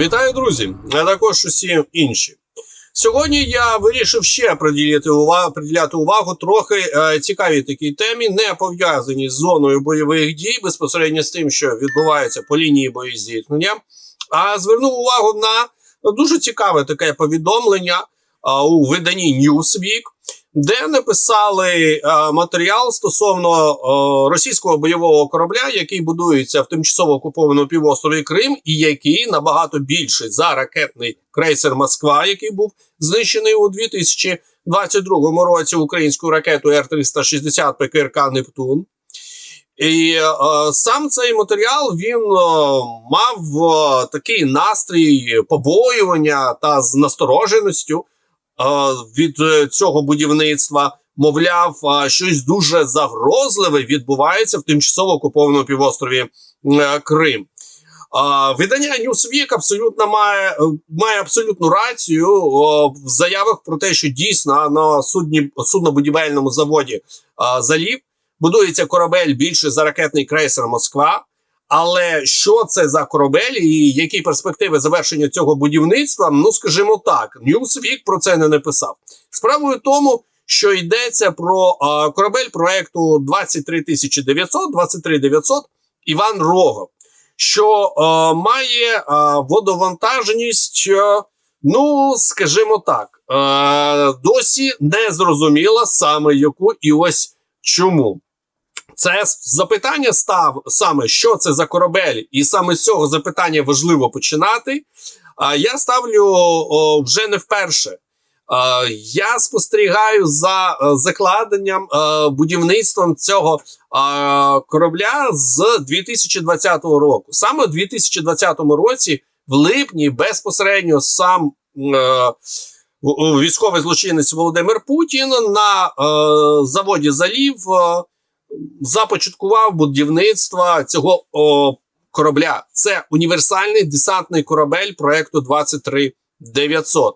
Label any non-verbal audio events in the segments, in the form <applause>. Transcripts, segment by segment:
Вітаю, друзі, а також усі інші. Сьогодні я вирішив ще приділяти увагу, приділяти увагу трохи е, цікавій такій темі, не пов'язаній з зоною бойових дій, безпосередньо з тим, що відбувається по лінії боєзіткнення, а звернув увагу на дуже цікаве таке повідомлення е, у виданні Newsweek, де написали е, матеріал стосовно е, російського бойового корабля, який будується в тимчасово окупованому півострові Крим, і який набагато більший за ракетний крейсер Москва, який був знищений у 2022 році українською ракетою Р-360 ПКРК Нептун. І е, сам цей матеріал він е, мав е, такий настрій побоювання та з настороженістю від е, цього будівництва. Мовляв, е, щось дуже загрозливе відбувається в тимчасово окупованому півострові е, Крим. Видання Newsweek абсолютно має е, має абсолютну рацію в заявах про те, що дійсно на судні суднобудівельному заводі залів будується корабель більше за ракетний крейсер Москва. Але що це за корабель і які перспективи завершення цього будівництва? Ну скажімо так, Newsweek про це не написав. Справою тому, що йдеться про а, корабель проекту 23900, 23900 Іван Рогов що е, має е, водовантаженість, е, ну скажімо так, е, досі не зрозуміла саме яку і ось чому. Це запитання став саме, що це за корабель, і саме з цього запитання важливо починати. А я ставлю вже не вперше. Я спостерігаю за е, закладенням е, будівництвом цього корабля з 2020 року. Саме у 2020 році, в липні, безпосередньо сам е, військовий злочинець Володимир Путін на заводі залів започаткував будівництво цього о, корабля. Це універсальний десантний корабель проекту 23900.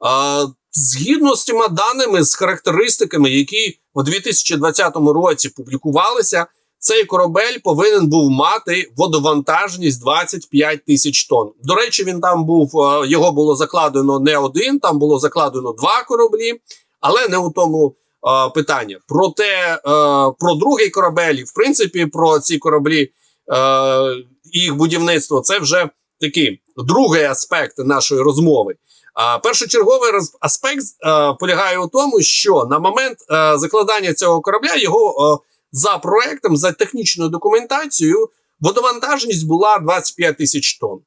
А, згідно з цими даними, з характеристиками, які у 2020 році публікувалися, цей корабель повинен був мати водовантажність 25 тисяч тонн. До речі, він там був його було закладено не один, там було закладено два кораблі, але не у тому питання. Проте е, про другий корабель, і в принципі, про ці кораблі е, і їх будівництво, це вже такий другий аспект нашої розмови. А першочерговий аспект е, полягає у тому, що на момент е, закладання цього корабля його е, за проектом, за технічною документацією, водовантажність була 25 тисяч тонн.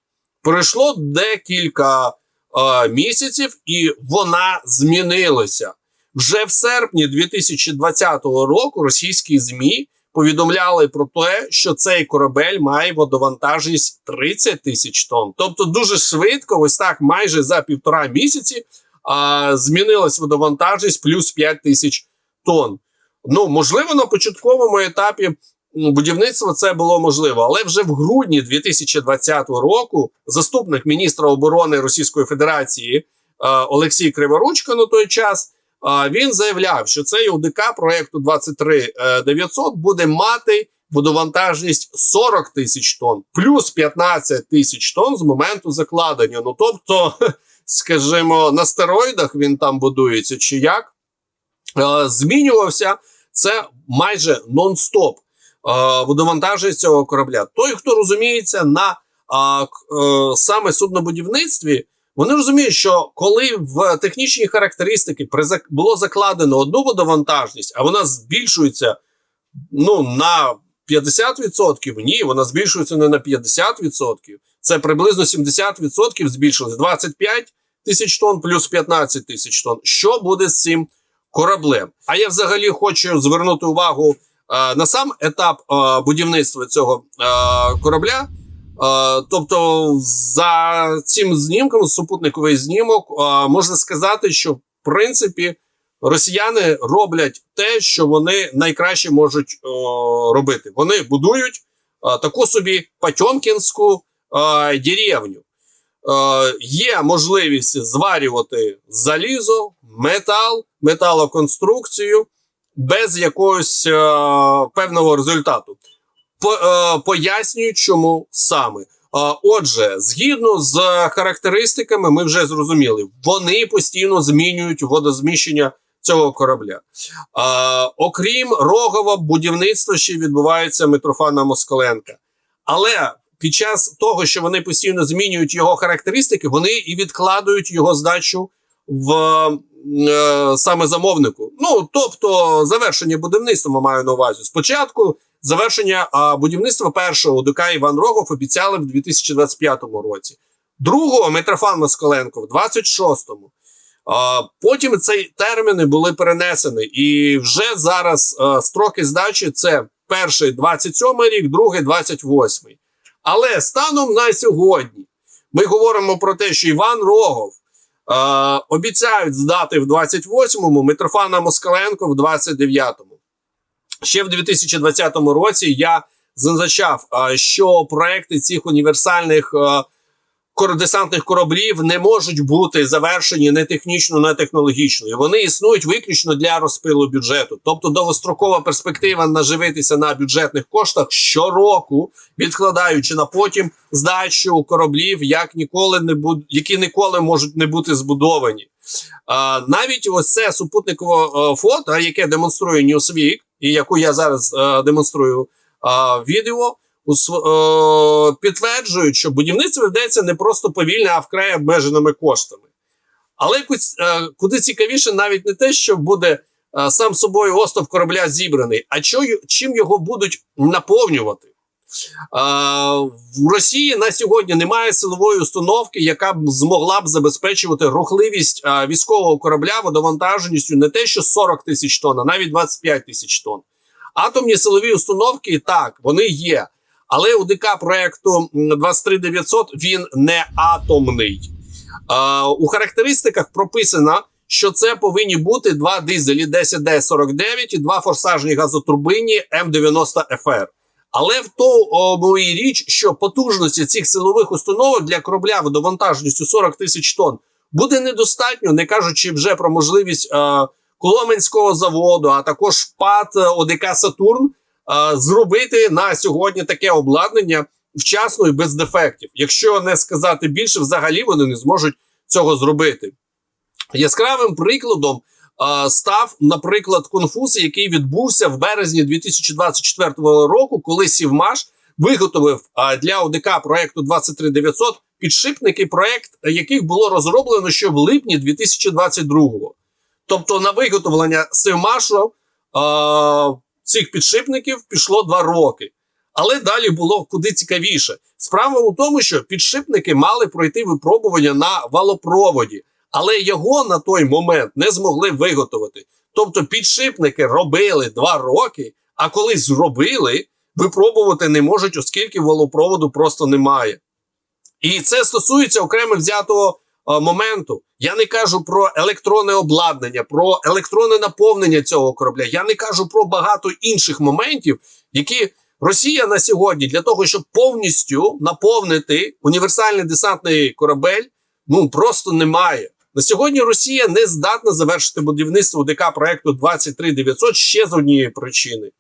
Пройшло декілька е, місяців, і вона змінилася. Вже в серпні 2020 року російські ЗМІ повідомляли про те, що цей корабель має водовантажність 30 тисяч тонн. Тобто, дуже швидко, ось так, майже за півтора місяці, а, змінилась водовантажність плюс 5 тисяч тонн. Ну, можливо, на початковому етапі будівництва це було можливо, але вже в грудні 2020 року заступник міністра оборони Російської Федерації е, Олексій Криворучко на той час. Він заявляв, що цей УДК проекту 23900 буде мати водовантажність 40 тисяч тонн, плюс 15 тисяч тонн з моменту закладення. Ну тобто, <laughs> скажімо, на стероїдах він там будується чи як Е, змінювався це майже нон-стоп е, водовантаження цього корабля. Той, хто розуміється на е, саме суднобудівництві, вони розуміють, що коли в технічні характеристики було закладено одну водовантажність, а вона збільшується ну, на 50%, ні, вона збільшується не на 50%, це приблизно 70% збільшилось. 25 тисяч тонн плюс 15 тисяч тонн. Що буде з цим кораблем? А я взагалі хочу звернути увагу е, на сам етап е, будівництва цього е, корабля. Е, тобто, за цим знімком, супутниковий знімок, е, можна сказати, що в принципі росіяни роблять те, що вони найкраще можуть е, робити. Вони будують таку собі Патьомкінську деревню. Є можливість зварювати залізо, метал, металоконструкцію без якогось певного результату. Е, чому саме. Отже, згідно з характеристиками, ми вже зрозуміли, вони постійно змінюють водозміщення цього корабля. Окрім Рогова, будівництво ще відбувається Митрофана Москаленка. Але під час того, що вони постійно змінюють його характеристики, вони і відкладають його здачу в е, саме замовнику. Ну тобто, завершення будівництва маю на увазі. Спочатку завершення будівництва першого ОДК Іван Рогов обіцяли в 2025 році, другого Митрофан Москаленко в 26-му. Потім ці терміни були перенесені, і вже зараз строки здачі це перший 27 рік, другий 28. Але станом на сьогодні ми говоримо про те, що Іван Рогов обіцяють здати в 28-му, Митрофана Москаленко в 29-му. Ще в 2020 році я зазначав, е, що проекти цих універсальних е, десантних кораблів не можуть бути завершені не технічно, не технологічно. І вони існують виключно для розпилу бюджету. Тобто довгострокова перспектива наживитися на бюджетних коштах щороку, відкладаючи на потім здачу кораблів, як ніколи не буд... які ніколи можуть не бути збудовані. Навіть ось це супутникове е, фото, яке демонструє Newsweek, і яку я зараз е, демонструю е, відео е, підтверджують, що будівництво ведеться не просто повільно, а вкрай обмеженими коштами. Але е, куди цікавіше, навіть не те, що буде е, сам собою остров корабля зібраний, а чим його будуть наповнювати. В Росії на сьогодні немає силової установки, яка б змогла б забезпечувати рухливість військового корабля водовантаженістю не те, що 40 тисяч тонн, а навіть 25 тисяч тонн. Атомні силові установки так, вони є. Але у ДК проекту 23900 він не атомний. У характеристиках прописано, що це повинні бути два дизелі 10D49 і два форсажні газотурбині М90ФР. Але в тому і річ, що потужності цих силових установок для корабля водовантажністю 40 тисяч тонн буде недостатньо, не кажучи вже про можливість е, Коломенського заводу, а також ПАД ОДК Сатурн зробити на сьогодні таке обладнання вчасно і без дефектів. Якщо не сказати більше, взагалі вони не зможуть цього зробити. Яскравим прикладом став, наприклад, конфуз, який відбувся в березні 2024 року, коли Сівмаш виготовив для ОДК проекту 23900 підшипники, проект яких було розроблено ще в липні 2022 року. Тобто на виготовлення Сівмашу цих підшипників пішло два роки. Але далі було куди цікавіше. Справа у тому, що підшипники мали пройти випробування на валопроводі, але його на той момент не змогли виготовити. Тобто підшипники робили два роки, а коли зробили, випробувати не можуть, оскільки валопроводу просто немає. І це стосується окремо взятого а, моменту. Я не кажу про електронне обладнання, про електронне наповнення цього корабля. Я не кажу про багато інших моментів, які Росія на сьогодні для того, щоб повністю наповнити універсальний десантний корабель, ну просто немає. На сьогодні Росія не здатна завершити будівництво ДК проекту 23900 ще з однієї причини.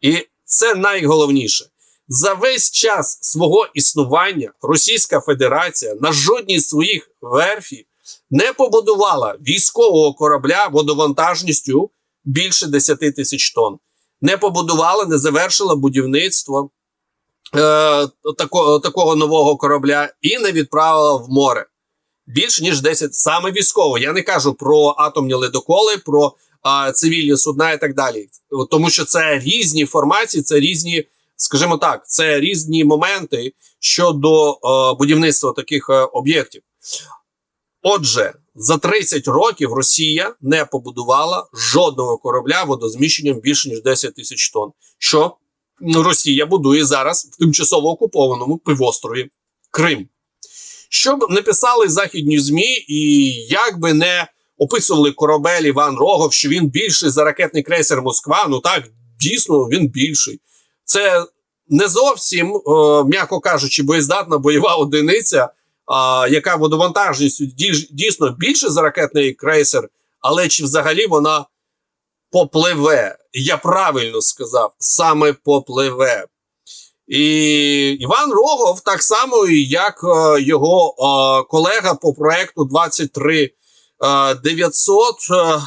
І це найголовніше. За весь час свого існування Російська Федерація на жодній з своїх верфів не побудувала військового корабля водовантажністю більше 10 тисяч тонн. Не побудувала, не завершила будівництво е, такого, такого нового корабля і не відправила в море. Більш ніж 10 саме військово. Я не кажу про атомні ледоколи, про е, цивільні судна і так далі. Тому що це різні формації, це різні, скажімо так, це різні моменти щодо е, будівництва таких е, об'єктів. Отже, за 30 років Росія не побудувала жодного корабля водозміщенням більше ніж 10 тисяч тонн. Що Росія будує зараз в тимчасово окупованому півострові Крим. Щоб не писали західні змі, і як би не описували корабель Іван Рогов, що він більший за ракетний крейсер Москва. Ну так дійсно він більший. Це не зовсім, е, м'яко кажучи, боєздатна бойова одиниця а, яка водовантажністю дійсно більше за ракетний крейсер, але чи взагалі вона попливе? Я правильно сказав, саме попливе. І Іван Рогов, так само, як е, його е, колега по проекту 23 е, 900, е,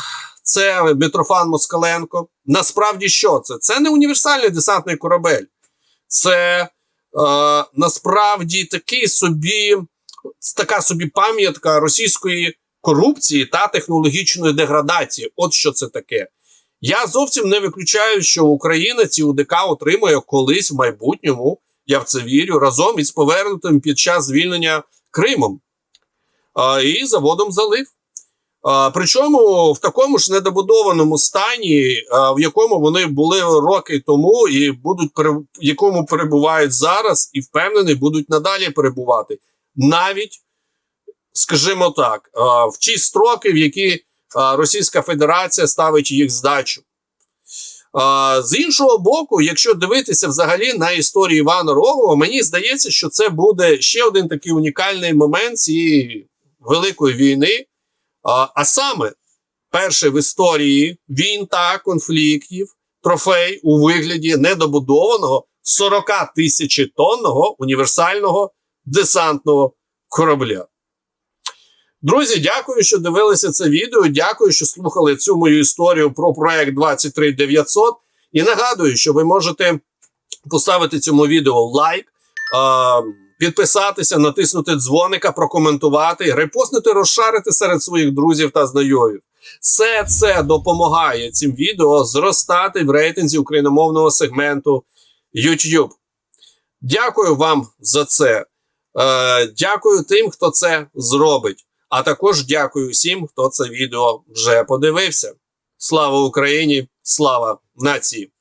це Митрофан Москаленко. Насправді що це? Це не універсальний десантний корабель. Це е, насправді такий собі, така собі пам'ятка російської корупції та технологічної деградації. От що це таке. Я зовсім не виключаю, що Україна ці УДК отримує колись в майбутньому, я в це вірю, разом із повернутим під час звільнення Кримом а, і заводом залив. А, причому в такому ж недобудованому стані, а, в якому вони були роки тому, і будуть в якому перебувають зараз, і впевнений, будуть надалі перебувати. Навіть, скажімо так, а, в ті строки, в які Російська Федерація ставить їх здачу. З іншого боку, якщо дивитися взагалі на історію Івана Рогова, мені здається, що це буде ще один такий унікальний момент цієї великої війни. А, саме, перший в історії війн та конфліктів, трофей у вигляді недобудованого 40 тисячі тонного універсального десантного корабля. Друзі, дякую, що дивилися це відео. Дякую, що слухали цю мою історію про проект 23900. І нагадую, що ви можете поставити цьому відео лайк, підписатися, натиснути дзвоника, прокоментувати, репостнути, розшарити серед своїх друзів та знайомих. Все це допомагає цим відео зростати в рейтинзі україномовного сегменту YouTube. Дякую вам за це. Е, дякую тим, хто це зробить. А також дякую всім, хто це відео вже подивився. Слава Україні! Слава нації!